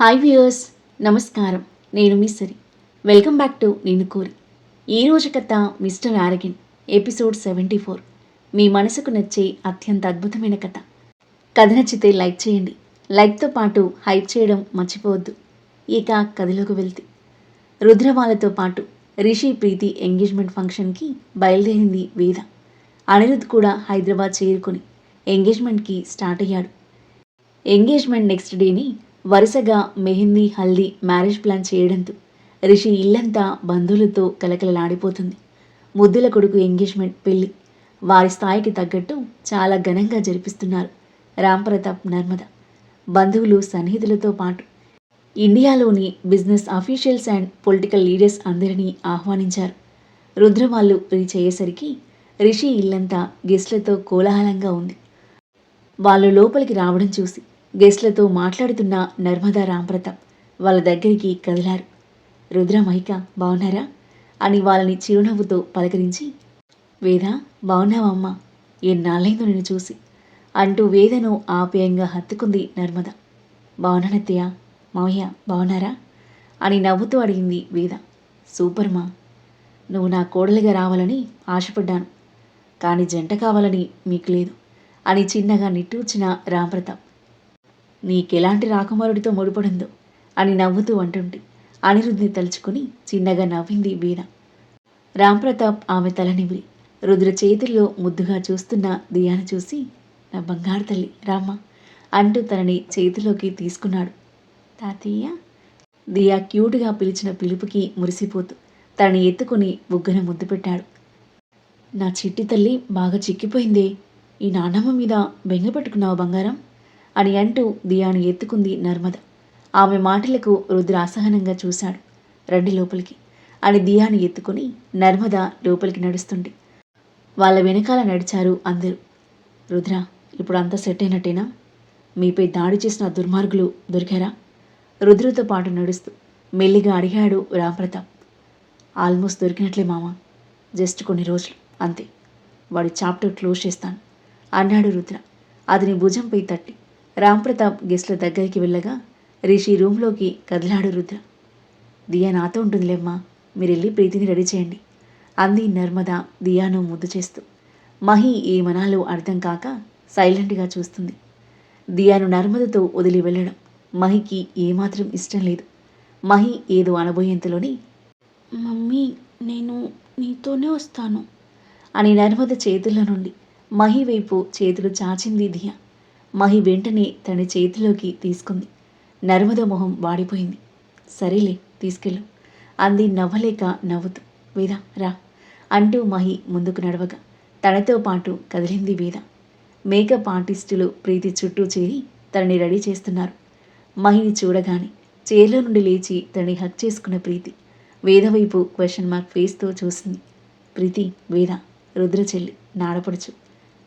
Hi viewers నమస్కారం. నేను మీ సరి. వెల్కమ్ బ్యాక్ టు నేను కోరి. ఈరోజు కథ మిస్టర్ ఆరగిన్ ఎపిసోడ్ సెవెంటీ ఫోర్. మీ మనసుకు నచ్చే అత్యంత అద్భుతమైన కథ. కథ నచ్చితే లైక్ చేయండి. లైక్తో పాటు హైప్ చేయడం మర్చిపోవద్దు. ఇక కథలోకి వెళ్తే. రుద్రవాలతో పాటు రిషి ప్రీతి ఎంగేజ్మెంట్ ఫంక్షన్కి బయలుదేరింది వేద అనిరుద్ కూడా హైదరాబాద్ చేరుకొని ఎంగేజ్మెంట్కి స్టార్ట్ అయ్యాడు. ఎంగేజ్మెంట్ నెక్స్ట్ డేని వరుసగా మెహందీ హల్దీ మ్యారేజ్ ప్లాన్ చేయడంతో రిషి ఇల్లంతా బంధువులతో కలకలలాడిపోతుంది. ముద్దుల కొడుకు ఎంగేజ్మెంట్ పెళ్ళి వారి స్థాయికి తగ్గట్టు చాలా ఘనంగా జరిపిస్తున్నారు రామ్ ప్రతాప్ నర్మద. బంధువులు సన్నిహితులతో పాటు ఇండియాలోని business officials and political leaders అందరినీ ఆహ్వానించారు. రుద్ర రీచ్ అయ్యేసరికి రిషి ఇల్లంతా గెస్ట్లతో కోలాహలంగా ఉంది. వాళ్ళు లోపలికి రావడం చూసి గెస్ట్లతో మాట్లాడుతున్న నర్మదా రాంప్రతాప్ వాళ్ళ దగ్గరికి కదిలారు. రుద్ర మహిక బాగున్నారా అని వాళ్ళని చిరునవ్వుతో పలకరించి వేద బాగున్నావమ్మా ఎన్నాళ్ళైందో నేను చూసి అంటూ వేదను ఆప్యాయంగా హత్తుకుంది నర్మద. బాగున్నానత్తయ్య మావయ్య బాగున్నారా అని నవ్వుతూ అడిగింది వేద. సూపర్ మా నువ్వు నా కోడలిగా రావాలని ఆశపడ్డాను. కానీ జంట కావాలని మీకు లేదు అని చిన్నగా నిట్టూర్చిన రాంప్రతాప్ నీకెలాంటి రాకుమారుడితో ముడిపడిందో అని నవ్వుతూ అంటుంటే అనిరుద్ధిని తలుచుకుని చిన్నగా నవ్వింది వీణ. రాంప్రతాప్ ఆమె తల రుద్ర చేతుల్లో ముద్దుగా చూస్తున్న దియాను చూసి నా బంగారు తల్లి రామ్మ అంటూ తనని చేతిలోకి తీసుకున్నాడు. తాతయ్య దియా క్యూట్గా పిలిచిన పిలుపుకి మురిసిపోతూ తనని ఎత్తుకుని బుగ్గన ముద్దు పెట్టాడు. నా చిట్టి తల్లి బాగా చిక్కిపోయిందే. ఈ నాన్నమ్మ మీద బెంగ పెట్టుకున్నావు బంగారం? అని అంటూ దియాను ఎత్తుకుంది నర్మద. ఆమె మాటలకు రుద్ర అసహనంగా చూశాడు. రండి లోపలికి అని దియాను ఎత్తుకుని నర్మద లోపలికి నడుస్తుంది వాళ్ళ వెనకాల నడిచారు అందరూ. రుద్ర ఇప్పుడు అంతా సెట్ అయినట్టేనా? మీపై దాడి చేసిన దుర్మార్గులు దొరికారా? రుద్రతో పాటు నడుస్తూ మెల్లిగా అడిగాడు రాంప్రతాప్. ఆల్మోస్ట్ దొరికినట్లే మామ. జస్ట్ కొన్ని రోజులు అంతే. వాడి చాప్టర్ క్లోజ్ చేస్తాను అన్నాడు రుద్ర. అతని భుజంపై తట్టి రాంప్రతాప్ గెస్ట్ల దగ్గరికి వెళ్ళగా రిషి రూమ్లోకి కదిలాడు రుద్ర. దియా నాతో ఉంటుందిలేమ్మా మీరు వెళ్ళి ప్రీతిని రెడీ చేయండి. అంది నర్మద దియాను ముద్దు చేస్తూ. మహి ఏమనాలో అర్థం కాక సైలెంట్గా చూస్తుంది. దియాను నర్మదతో వదిలి వెళ్ళడం మహికి ఏమాత్రం ఇష్టం లేదు. మహి ఏదో అనబోయేంతలోని మమ్మీ నేను నీతోనే వస్తాను. అని నర్మద చేతుల నుండి మహి వైపు చేతులు చాచింది దియా. మహి వెంటనే తన చేతిలోకి తీసుకుంది. నర్మద మొహం వాడిపోయింది. సరేలే తీసుకెళ్ళు. అంది నవ్వలేక నవ్వుతూ. వేద రా అంటూ మహి ముందుకు నడవగా. తనతో పాటు కదిలింది వేద. మేకప్ ఆర్టిస్టులు ప్రీతి చుట్టూ చేరి తనని రెడీ చేస్తున్నారు. మహిని చూడగానే చైర్లో నుండి లేచి తనని హక్ చేసుకున్న ప్రీతి వేద వైపు క్వశ్చన్ మార్క్ ఫేస్తో చూసింది. ప్రీతి వేద రుద్ర చెల్లి నాడపడుచు.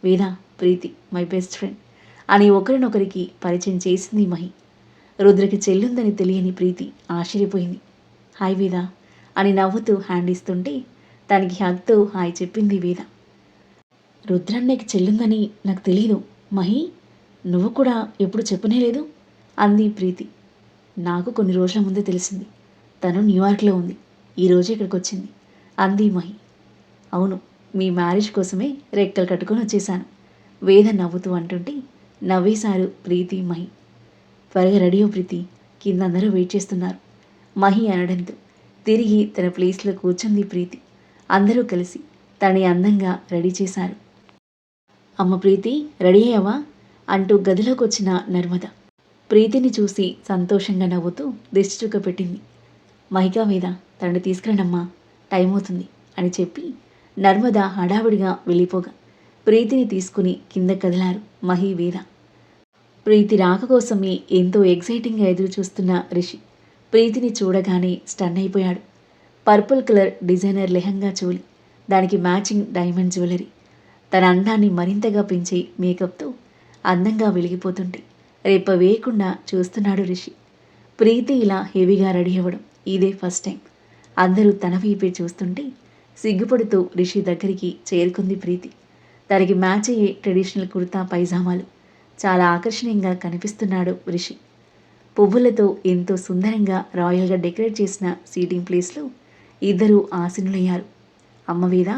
వేద ప్రీతి మై బెస్ట్ ఫ్రెండ్. అని ఒకరినొకరికి పరిచయం చేసింది మహి. రుద్రకి చెల్లుందని తెలియని ప్రీతి ఆశ్చర్యపోయింది. హాయ్ వేద అని నవ్వుతూ హ్యాండ్ ఇస్తుంటే తనకి హగ్తో హాయ్ చెప్పింది వేద రుద్రన్నకి చెల్లుందని నాకు తెలియదు మహి నువ్వు కూడా ఎప్పుడు చెప్పనే లేదు? అంది ప్రీతి. నాకు కొన్ని రోజుల ముందే తెలిసింది. తను న్యూయార్క్లో ఉంది. ఈరోజు ఇక్కడికి వచ్చింది అంది మహి. అవును మీ మ్యారేజ్ కోసమే రెక్కలు కట్టుకొని వచ్చేసాను వేద నవ్వుతూ అంటుంటే నవ్వేశారు ప్రీతి మహి. త్వరగా రెడీ ప్రీతి. కింద అందరూ వెయిట్ చేస్తున్నారు. మహి అనడంతో తిరిగి తన ప్లేస్లో కూర్చుంది ప్రీతి. అందరూ కలిసి తనని అందంగా రెడీ చేశారు. అమ్మ ప్రీతి రెడీ అయ్యావా? అంటూ గదిలోకి వచ్చిన నర్మద ప్రీతిని చూసి సంతోషంగా నవ్వుతూ దిష్టి చుక్క పెట్టింది. మహికా మీద తనని తీసుకురండమ్మా టైం అవుతుంది అని చెప్పి నర్మద హడావిడిగా వెళ్ళిపోగా ప్రీతిని తీసుకుని కింద కదిలారు. మహి ప్రీతి రాక కోసమే ఎంతో ఎగ్జైటింగ్గా ఎదురు చూస్తున్న రిషి. ప్రీతిని చూడగానే స్టన్ అయిపోయాడు. Purple colour designer lehenga choli. దానికి మ్యాచింగ్ డైమండ్ జ్యువెలరీ. తన అందాన్ని మరింతగా పెంచే మేకప్తో అందంగా వెలిగిపోతుంటే రేప వేయకుండా చూస్తున్నాడు రిషి. ప్రీతి ఇలా హెవీగా రెడీ అవ్వడం ఇదే ఫస్ట్ టైం. అందరూ తన వైపే చూస్తుంటే సిగ్గుపడుతూ రిషి దగ్గరికి చేరుకుంది ప్రీతి. తనకి మ్యాచ్ అయ్యే ట్రెడిషనల్ కుర్తా పైజామాలు. చాలా ఆకర్షణీయంగా కనిపిస్తున్నాడు రిషి. పువ్వులతో ఎంతో సుందరంగా రాయల్గా డెకరేట్ చేసిన సీటింగ్ ప్లేస్లో ఇద్దరూ ఆసీనులయ్యారు. అమ్మ వేద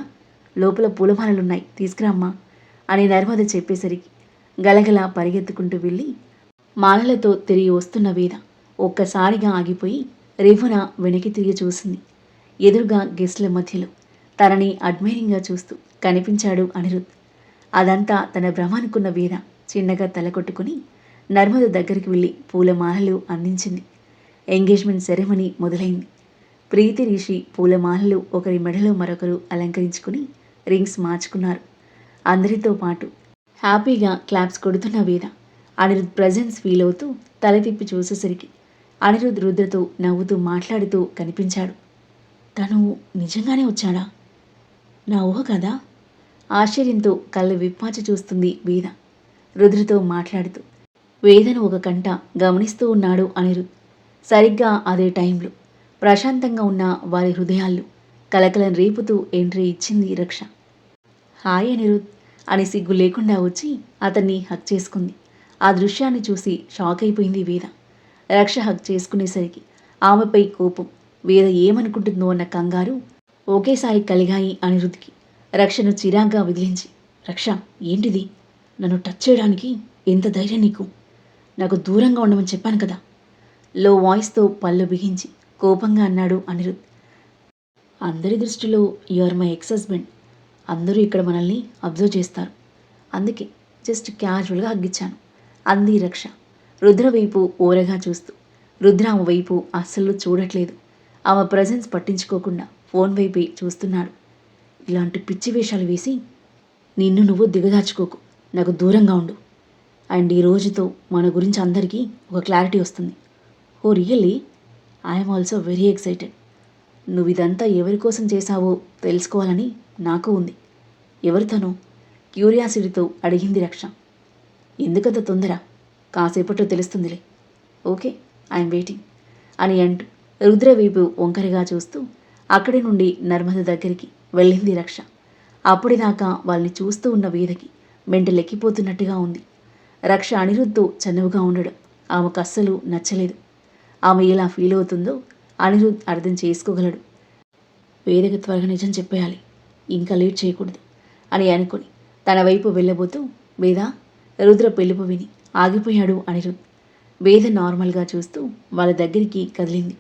లోపల పూలమాలలున్నాయి తీసుకురామ్మా అని నర్మద చెప్పేసరికి గలగల పరిగెత్తుకుంటూ వెళ్ళి మాలలతో తిరిగి వస్తున్న వేద ఒక్కసారిగా ఆగిపోయి రివ్వున వెనక్కి తిరిగి చూసింది. ఎదురుగా గెస్ట్ల మధ్యలో తనని అడ్మైరింగ్గా చూస్తూ కనిపించాడు అనిరుద్. అదంతా తన భ్రమ అనుకున్న వేద చిన్నగా తలకొట్టుకుని నర్మద దగ్గరికి వెళ్ళి పూలమాలలు అందించింది. ఎంగేజ్మెంట్ సెరమనీ మొదలైంది. ప్రీతి రిషి పూలమాలలు ఒకరి మెడలో మరొకరు అలంకరించుకుని రింగ్స్ మార్చుకున్నారు. అందరితో పాటు హ్యాపీగా క్లాప్స్ కొడుతున్న వీర అనిరుద్ ప్రజెన్స్ ఫీల్ అవుతూ తల తిప్పి చూసేసరికి అనిరుద్ రుద్రతో నవ్వుతూ మాట్లాడుతూ కనిపించాడు. తను నిజంగానే వచ్చాడా? నా ఊహ కదా? ఆశ్చర్యంతో కళ్ళు విప్పాచి చూస్తుంది వేద రుద్రతో మాట్లాడుతూ వేదను ఒక కంట గమనిస్తూ ఉన్నాడు అనిరుద్ సరిగ్గా అదే టైంలో ప్రశాంతంగా ఉన్న వారి హృదయాల్లో కలకలం రేపుతూ ఎంట్రీ ఇచ్చింది రక్ష. హాయ్ అనిరుద్ అని సిగ్గు లేకుండా వచ్చి అతన్ని హక్ చేసుకుంది. ఆ దృశ్యాన్ని చూసి షాక్ అయిపోయింది వేద రక్ష హక్ చేసుకునేసరికి ఆమెపై కోపం వేద ఏమనుకుంటుందో అన్న కంగారు ఒకేసారి కలిగాయి అనిరుద్కి రక్షను చిరాగ్గా విదిలించి రక్ష ఏంటిది? నన్ను టచ్ చేయడానికి ఎంత ధైర్యం నీకు? నాకు దూరంగా ఉండమని చెప్పాను కదా. లో వాయిస్తో పళ్ళు బిగించి కోపంగా అన్నాడు అనిరుద్. అందరి దృష్టిలో you are my ex husband అందరూ ఇక్కడ మనల్ని అబ్జర్వ్ చేస్తారు. అందుకే జస్ట్ క్యాజువల్గా హగ్గిచ్చాను. అంది రక్ష. రుద్ర వైపు ఓరగా చూస్తూ. రుద్ర ఆమె వైపు అస్సలు చూడట్లేదు. ఆమె ప్రజెన్స్ పట్టించుకోకుండా ఫోన్ వైపే చూస్తున్నాడు. ఇలాంటి పిచ్చి వేషాలు వేసి నిన్ను నువ్వు దిగదార్చుకోకు నాకు దూరంగా ఉండు. అండ్ ఈ రోజుతో మన గురించి అందరికీ ఒక క్లారిటీ వస్తుంది. ఓ really? I'm also very excited. నువ్వు ఇదంతా ఎవరి కోసం చేశావో తెలుసుకోవాలని నాకు ఉంది. ఎవరితోనో క్యూరియాసిటీతో అడిగింది రక్ష. ఎందుకంత తొందర? కాసేపట్లో తెలుస్తుందిలే. Okay I'm waiting. అని అంటూ రుద్రవైపు వంకరగా చూస్తూ అక్కడి నుండి నర్మద దగ్గరికి వెళ్ళింది రక్ష. అప్పటిదాకా వాళ్ళని చూస్తూ ఉన్న వీధకి మెంటలెక్కిపోతున్నట్టుగా ఉంది. రక్ష అనిరుద్ధు చనువుగా ఉండడం. ఆమెకు అస్సలు నచ్చలేదు. ఆమె ఎలా ఫీల్ అవుతుందో అనిరుద్ధ్ అర్థం చేసుకోగలడు. వేదకి త్వరగా నిజం చెప్పేయాలి. ఇంకా లేట్ చేయకూడదు అని అనుకుని తన వైపు వెళ్ళబోతూ వేద రుద్ర పిలుపు విని ఆగిపోయాడు అనిరుద్ వేద నార్మల్గా చూస్తూ వాళ్ళ దగ్గరికి కదిలింది.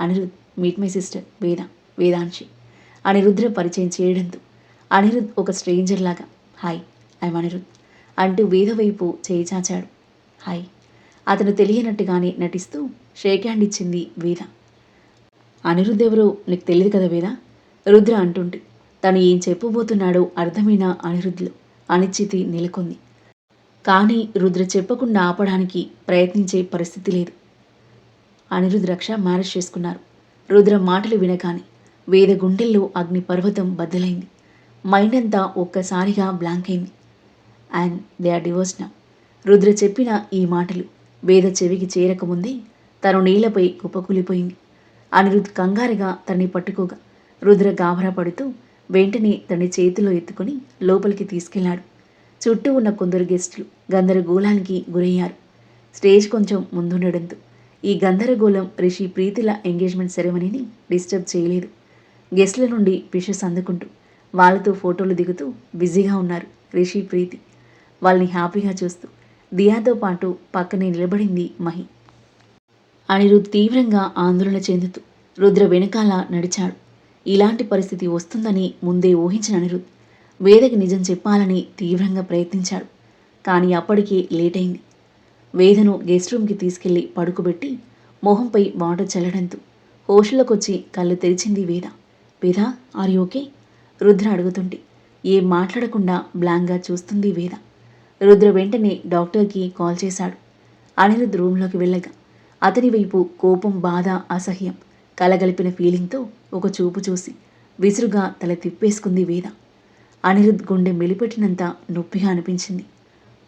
అనిరుద్ మీట్ మై సిస్టర్ వేద వేదాంశి. అనిరుద్ర పరిచయం చేయడంతో అనిరుద్ ఒక స్ట్రేంజర్ లాగా హాయ్ ఐమ్ అనిరుద్ అంటూ వేద వైపు చేయి చాచాడు హాయ్ అతను తెలియనట్టుగానే నటిస్తూ షేక్ హ్యాండ్ ఇచ్చింది వేద అనిరుద్ధ్ ఎవరో నీకు తెలియదు కదా వేద రుద్ర అంటుంటే. తను ఏం చెప్పబోతున్నాడో అర్థమైన అనిరుద్ధ్లో అనిశ్చితి నెలకొంది. కానీ రుద్ర చెప్పకుండా ఆపడానికి ప్రయత్నించే పరిస్థితి లేదు. అనిరుద్ రక్ష మ్యారేజ్ చేసుకున్నారు. రుద్ర మాటలు వినగానే వేద గుండెల్లో అగ్ని పర్వతం బద్దలైంది. మైండ్ అంతా ఒక్కసారిగా బ్లాంక్ అయింది అండ్ దే ఆర్ డివోర్స్ నా. రుద్ర చెప్పిన ఈ మాటలు వేద చెవికి చేరకముందే తను నీళ్ళపై కుప్పకూలిపోయింది. అనిరుద్ కంగారుగా తన్ని పట్టుకోగా రుద్ర గాభరా పడుతూ వెంటనే తన చేతిలో ఎత్తుకుని లోపలికి తీసుకెళ్ళాడు. చుట్టూ ఉన్న కొందరు గెస్టులు గందరగోళానికి గురయ్యారు. స్టేజ్ కొంచెం ముందుండడంతో ఈ గందరగోళం రిషి ప్రీతిల ఎంగేజ్మెంట్ సెరమనీని డిస్టర్బ్ చేయలేదు. గెస్ట్ల నుండి విషెస్ అందుకుంటూ వాళ్ళతో ఫోటోలు దిగుతూ బిజీగా ఉన్నారు రిషి ప్రీతి. వాళ్ళని హ్యాపీగా చూస్తూ దియాతో పాటు పక్కనే నిలబడింది మహి. అనిరుద్ తీవ్రంగా ఆందోళన చెందుతూ రుద్ర వెనకాల నడిచాడు. ఇలాంటి పరిస్థితి వస్తుందని ముందే ఊహించిన అనిరుద్ వేదకి నిజం చెప్పాలని తీవ్రంగా ప్రయత్నించాడు. కానీ అప్పటికే లేట్ అయింది వేదను గెస్ట్ రూమ్కి తీసుకెళ్ళి పడుకోబెట్టి మొహంపై వాటర్ చల్లడంతో హోషులకొచ్చి కళ్ళు తెరిచింది వేద. వేద? Are okay? రుద్ర అడుగుతుంటే. ఏం మాట్లాడకుండా బ్లాంక్గా చూస్తుంది వేద. రుద్ర వెంటనే డాక్టర్కి కాల్ చేశాడు. అనిరుద్ రూమ్లోకి వెళ్ళగా అతని వైపు కోపం బాధ అసహ్యం కలగలిపిన ఫీలింగ్తో ఒక చూపు చూసి విసురుగా తల తిప్పేసుకుంది వేద. అనిరుద్ గుండె మెలిపెట్టినంత నొప్పిగా అనిపించింది.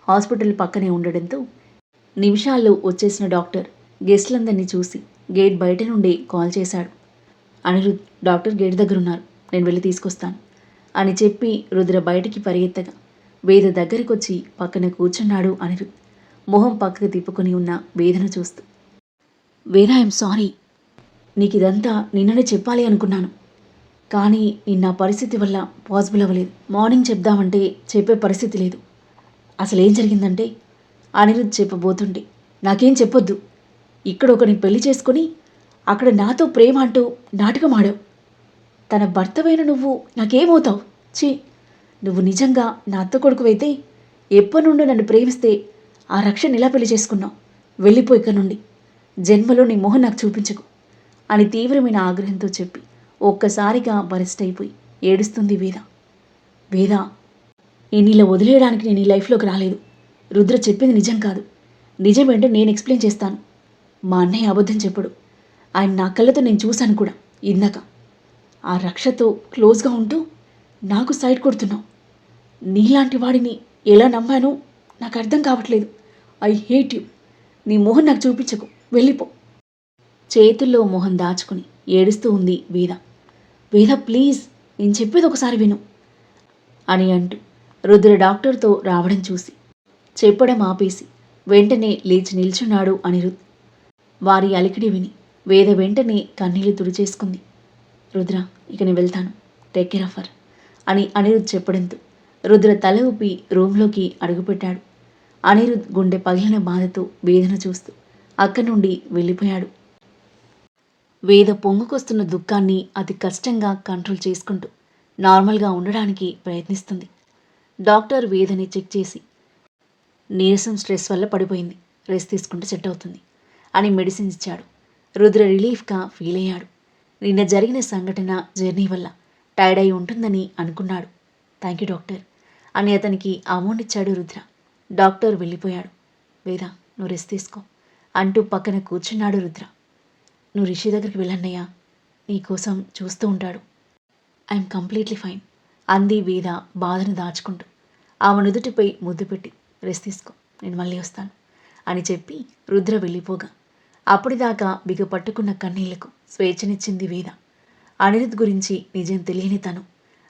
హాస్పిటల్ పక్కనే ఉండడంతో నిమిషాల్లో వచ్చేసిన డాక్టర్ గెస్టులందరినీ చూసి గేట్ బయట నుండి కాల్ చేశాడు. అనిరుద్ డాక్టర్ గేట్ దగ్గర ఉన్నారు నేను వెళ్ళి తీసుకొస్తాను. అని చెప్పి రుద్ర బయటికి పరిగెత్తగా వేద దగ్గరికొచ్చి పక్కన కూర్చున్నాడు అనిరుద్ మొహం పక్కకు తిప్పుకొని ఉన్న వేదను చూస్తూ. వేద ఐఎమ్ సారీ. నీకు ఇదంతా నిన్ననే చెప్పాలి అనుకున్నాను. కానీ నిన్న పరిస్థితి వల్ల పాసిబుల్ అవ్వలేదు. మార్నింగ్ చెప్దామంటే చెప్పే పరిస్థితి లేదు. అసలు ఏం జరిగిందంటే అనిరుద్ధ్ చెప్పబోతుంటే నాకేం చెప్పొద్దు. ఇక్కడ ఒకరిని పెళ్ళి చేసుకొని అక్కడ నాతో ప్రేమ అంటూ నాటకం ఆడావు తన భర్తవైన నువ్వు నాకేమవుతావు? ఛీ! నువ్వు నిజంగా నా అత్త కొడుకువైతే ఎప్పటి నుండో నన్ను ప్రేమిస్తే ఆ రక్షణ ఇలా పెళ్ళి చేసుకున్నావు? వెళ్ళిపో ఇక్కడ నుండి. జన్మలో నీ మొహం నాకు చూపించకు అని తీవ్రమైన ఆగ్రహంతో చెప్పి ఒక్కసారిగా బరెస్ట్ అయిపోయి ఏడుస్తుంది వేద. వేద నేను ఇలా వదిలేయడానికి నేను ఈ లైఫ్లోకి రాలేదు. రుద్ర చెప్పింది నిజం కాదు. నిజమేంటో నేను ఎక్స్ప్లెయిన్ చేస్తాను. మా అన్నయ్య అబద్ధం చెప్పడు. ఆయన నా కళ్ళతో నేను చూశాను కూడా ఇందాక. ఆ రక్షతో క్లోజ్గా ఉంటూ నాకు సైడ్ కొడుతున్నావు నీలాంటి వాడిని ఎలా నమ్మానో నాకు అర్థం కావట్లేదు. I hate you. నీ మొహం నాకు చూపించకు. వెళ్ళిపో. చేతుల్లో మొహం దాచుకుని ఏడుస్తూ ఉంది వేద వేద ప్లీజ్ నేను చెప్పేది ఒకసారి విను అని అంటూ రుద్ర డాక్టర్తో రావడం చూసి చెప్పడం ఆపేసి వెంటనే లేచి నిల్చున్నాడు అనిరుద్. వారి అలికిడి విని వేద వెంటనే కన్నీళ్ళు తుడిచేసుకుంది. రుద్ర ఇక నేను వెళ్తాను. టేక్ కేర్ ఆఫ్ అని అనిరుద్ చెప్పడంతో రుద్ర తల ఊపి రూమ్లోకి అడుగుపెట్టాడు. అనిరుద్ గుండె పగిలిన బాధతో వేదన చూస్తూ అక్కడి నుండి వెళ్ళిపోయాడు. వేద పొంగుకొస్తున్న దుఃఖాన్ని అతి కష్టంగా కంట్రోల్ చేసుకుంటూ నార్మల్గా ఉండడానికి ప్రయత్నిస్తుంది. డాక్టర్ వేదని చెక్ చేసి నీరసం స్ట్రెస్ వల్ల పడిపోయింది రెస్ట్ తీసుకుంటే సెట్ అవుతుంది అని మెడిసిన్స్ ఇచ్చాడు. రుద్ర రిలీఫ్గా ఫీల్ అయ్యాడు. నిన్న జరిగిన సంఘటన జర్నీ వల్ల టైర్డ్ అయి ఉంటుందని అనుకున్నాడు. Thank you doctor. అని అతనికి అమౌంట్ ఇచ్చాడు రుద్ర. డాక్టర్ వెళ్ళిపోయాడు. వేద నువ్వు రెస్ట్ తీసుకో అంటూ పక్కన కూర్చున్నాడు రుద్ర. నువ్వు రిషి దగ్గరికి వెళ్ళన్నయ్యా. నీకోసం చూస్తూ ఉంటాడు. ఐఎమ్ కంప్లీట్లీ ఫైన్ అంది వేద బాధను దాచుకుంటూ. ఆమె నుదుటిపై ముద్దు పెట్టి రెస్ట్ తీసుకో నేను మళ్ళీ వస్తాను అని చెప్పి రుద్ర వెళ్ళిపోగా. అప్పటిదాకా బిగపట్టుకున్న కన్నీళ్ళకు స్వేచ్ఛనిచ్చింది వేద అనిరుద్ గురించి నిజం తెలియని తను.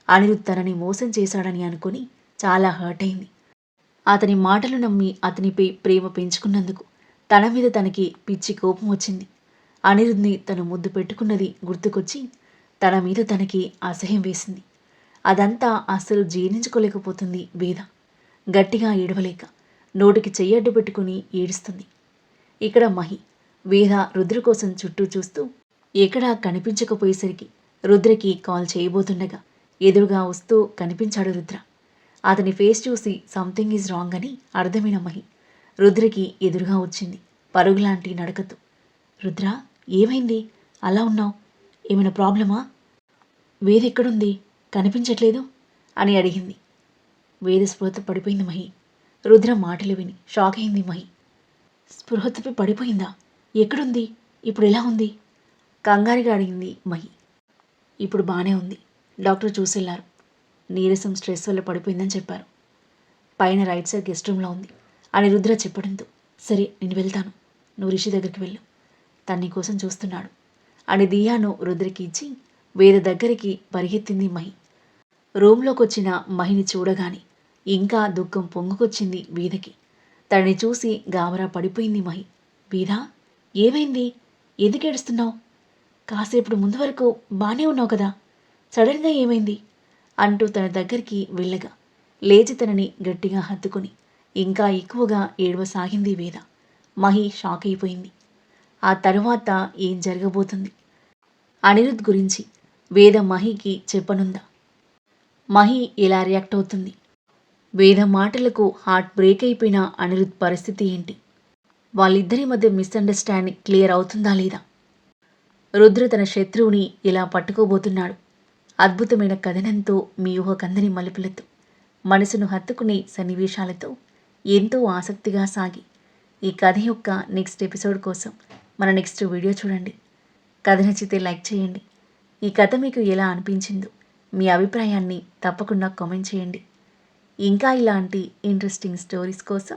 అనిరుద్ తనని మోసం చేశాడని అనుకుని చాలా హర్ట్ అయింది. అతని మాటలు నమ్మి అతనిపై ప్రేమ పెంచుకున్నందుకు తన మీద తనకి పిచ్చి కోపం వచ్చింది. అనిరుద్ని తను ముద్దు పెట్టుకున్నది గుర్తుకొచ్చి తన మీద తనకి అసహ్యం వేసింది. అదంతా అస్సలు జీర్ణించుకోలేకపోతుంది వేద గట్టిగా ఏడవలేక నోటికి చెయ్యడ్డు పెట్టుకుని ఏడుస్తుంది. ఇక్కడ మహి వేద రుద్ర కోసం చుట్టూ చూస్తూ ఎక్కడా కనిపించకపోయేసరికి రుద్రకి కాల్ చేయబోతుండగా ఎదురుగా వస్తూ కనిపించాడు రుద్ర. అతని ఫేస్ చూసి సంథింగ్ ఈజ్ రాంగ్ అని అర్థమైన మహి రుద్రకి ఎదురుగా వచ్చింది పరుగులాంటి నడకతో. రుద్ర ఏమైంది? అలా ఉన్నావు? ఏమైనా ప్రాబ్లమా? వేదెక్కడుంది? కనిపించట్లేదు? అని అడిగింది. వేద స్పృహత పడిపోయింది మహి. రుద్ర మాటలు విని షాక్ అయింది మహి. స్పృహతపై పడిపోయిందా? ఎక్కడుంది? ఇప్పుడు ఎలా ఉంది? కంగారుగా అడిగింది మహి. ఇప్పుడు బాగానే ఉంది. డాక్టర్ చూసెళ్ళారు. నీరసం స్ట్రెస్ వల్ల పడిపోయిందని చెప్పారు. పైన రైట్ సైడ్ గెస్ట్ రూమ్లో ఉంది. అని రుద్ర చెప్పడంతో సరే నేను వెళ్తాను. నువ్వు రిషి దగ్గరికి వెళ్ళు. తన కోసం చూస్తున్నాడు. అని దియాను రుద్రకి ఇచ్చి వేద దగ్గరికి పరిగెత్తింది మహి. రూమ్లోకి వచ్చిన మహిని చూడగానే ఇంకా దుఃఖం పొంగుకొచ్చింది వీధకి. తనని చూసి గాబరా పడిపోయింది మహి. వీధా? ఏమైంది? ఎందుకు ఏడుస్తున్నావు? కాసేపుడు ముందు వరకు బాగానే ఉన్నావు కదా. సడన్గా ఏమైంది? అంటూ తన దగ్గరికి వెళ్ళగా. లేచి తనని గట్టిగా హత్తుకుని ఇంకా ఎక్కువగా ఏడవసాగింది వేద మహి షాక్ అయిపోయింది. ఆ తరువాత ఏం జరగబోతుంది? అనిరుద్ గురించి వేద మహికి చెప్పనుందా? మహి ఎలా రియాక్ట్ అవుతుంది? వేద మాటలకు హార్ట్ బ్రేక్ అయిపోయిన అనిరుద్ పరిస్థితి ఏంటి? వాళ్ళిద్దరి మధ్య మిస్అండర్స్టాండింగ్ క్లియర్ అవుతుందా లేదా? రుద్ర తన శత్రువుని ఇలా పట్టుకోబోతున్నాడు. అద్భుతమైన కథనంతో మీ ఊహకందని మలుపులతో మనసును హత్తుకునే సన్నివేశాలతో ఎంతో ఆసక్తిగా సాగి ఈ కథ యొక్క నెక్స్ట్ ఎపిసోడ్ కోసం మన నెక్స్ట్ వీడియో చూడండి. కథ నచ్చితే లైక్ చేయండి. ఈ కథ మీకు ఎలా అనిపించిందో మీ అభిప్రాయాన్ని తప్పకుండా కామెంట్ చేయండి. ఇంకా ఇలాంటి ఇంట్రెస్టింగ్ స్టోరీస్ కోసం